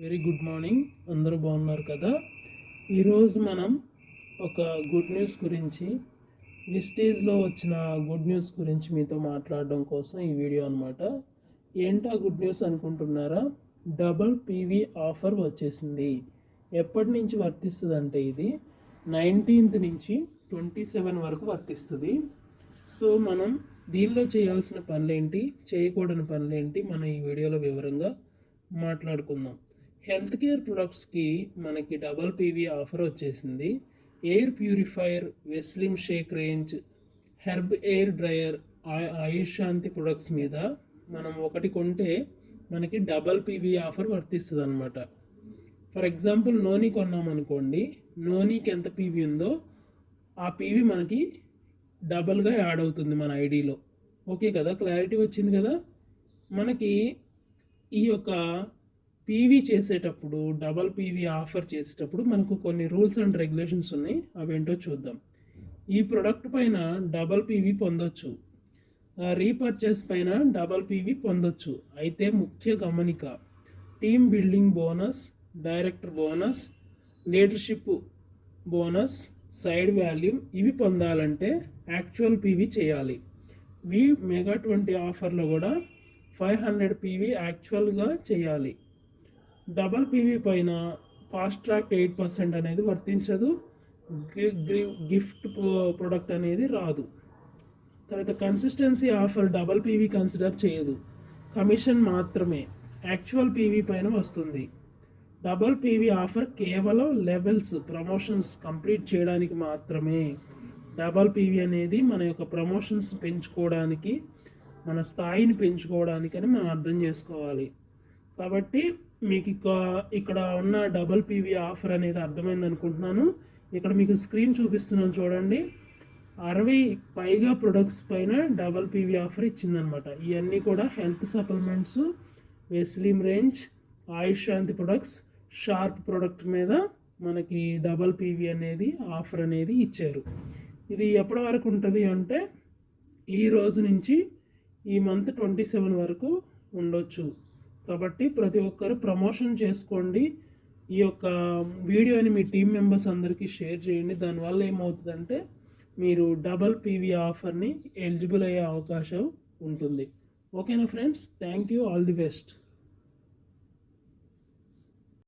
Very good morning. అందరూ బాగున్నారు కదా? ఈరోజు మనం ఒక గుడ్ న్యూస్ గురించి విస్టేజ్లో వచ్చిన గుడ్ న్యూస్ గురించి మీతో మాట్లాడడం కోసం ఈ వీడియో అనమాట ఏంటా గుడ్ న్యూస్ అనుకుంటున్నారా? డబల్ పీవీ ఆఫర్ వచ్చేసింది. ఎప్పటి నుంచి వర్తిస్తుంది అంటే ఇది? నైన్టీన్త్ నుంచి ట్వంటీ సెవెన్ వరకు వర్తిస్తుంది. సో మనం దీనిలో చేయాల్సిన పనులేంటి చేయకూడని పనులేంటి మనం ఈ వీడియోలో వివరంగా మాట్లాడుకుందాం. హెల్త్ కేర్ ప్రొడక్ట్స్కి మనకి డబల్ పీవీ ఆఫర్ వచ్చేసింది. Air purifier WeSlim shake range herb air dryer Ayush Shanti products మీద మనం ఒకటి కొంటే మనకి డబల్ పీవీ ఆఫర్ వర్తిస్తుంది అనమాట ఫర్ ఎగ్జాంపుల్ నోని కొన్నామనుకోండి నోనీకి ఎంత పీవీ ఉందో ఆ పీవీ మనకి డబల్గా యాడ్ అవుతుంది మన ఐడిలో. ఓకే కదా? క్లారిటీ వచ్చింది కదా? మనకి ఈ యొక్క పీవీ చేసేటప్పుడు డబల్ పీవీ ఆఫర్ చేసేటప్పుడు మనకు కొన్ని రూల్స్ అండ్ రెగ్యులేషన్స్ ఉన్నాయి. అవేంటో చూద్దాం. ఈ ప్రొడక్ట్ పైన డబల్ పీవీ పొందొచ్చు. రీపర్చేస్ పైన డబల్ పీవీ పొందొచ్చు. అయితే ముఖ్య గమనిక team building bonus director bonus leadership bonus side volume ఇవి పొందాలంటే యాక్చువల్ పీవీ చేయాలి. వి మెగా ట్వంటీ ఆఫర్లో కూడా ఫైవ్ హండ్రెడ్ పీవీ యాక్చువల్గా చేయాలి. డబల్ పీవీ పైన ఫాస్ట్ ట్రాక్ ఎయిట్ పర్సెంట్ అనేది వర్తించదు. గిఫ్ట్ ప్రోడక్ట్ అనేది రాదు. తర్వాత consistency offer double PV consider చేయదు. కమిషన్ మాత్రమే యాక్చువల్ పీవీ పైన వస్తుంది. డబల్ పీవీ ఆఫర్ కేవలం లెవెల్స్ ప్రమోషన్స్ కంప్లీట్ చేయడానికి మాత్రమే. డబల్ పీవీ అనేది మన యొక్క ప్రమోషన్స్ పెంచుకోవడానికి మన స్థాయిని పెంచుకోవడానికి అని మనం అర్థం చేసుకోవాలి. కాబట్టి మీకు ఇక్కడ ఉన్న డబల్ పీవీ ఆఫర్ అనేది అర్థమైంది అనుకుంటున్నాను. ఇక్కడ మీకు స్క్రీన్ చూపిస్తున్నాను చూడండి. అరవై పైగా ప్రొడక్ట్స్ పైన డబల్ పీవీ ఆఫర్ ఇచ్చిందనమాట. ఇవన్నీ కూడా health supplements WeSlim range Ayush Shanti products sharp product మీద మనకి డబల్ పీవీ అనేది ఆఫర్ అనేది ఇచ్చారు. ఇది ఎప్పటి వరకు ఉంటుంది అంటే ఈ రోజు నుంచి ఈ మంత్ ట్వంటీ సెవెన్ వరకు ఉండొచ్చు. కాబట్టి ప్రతి ఒక్కరు ప్రమోషన్ చేసుకోండి. ఈ యొక్క వీడియోని మీ టీం మెంబర్స్ అందరికీ షేర్ చేయండి. దానివల్ల ఏమవుతుందంటే మీరు డబల్ పీవీ ఆఫర్ని ఎలిజిబుల్ అయ్యే అవకాశం ఉంటుంది. ఓకేనా friends? Thank you all the best.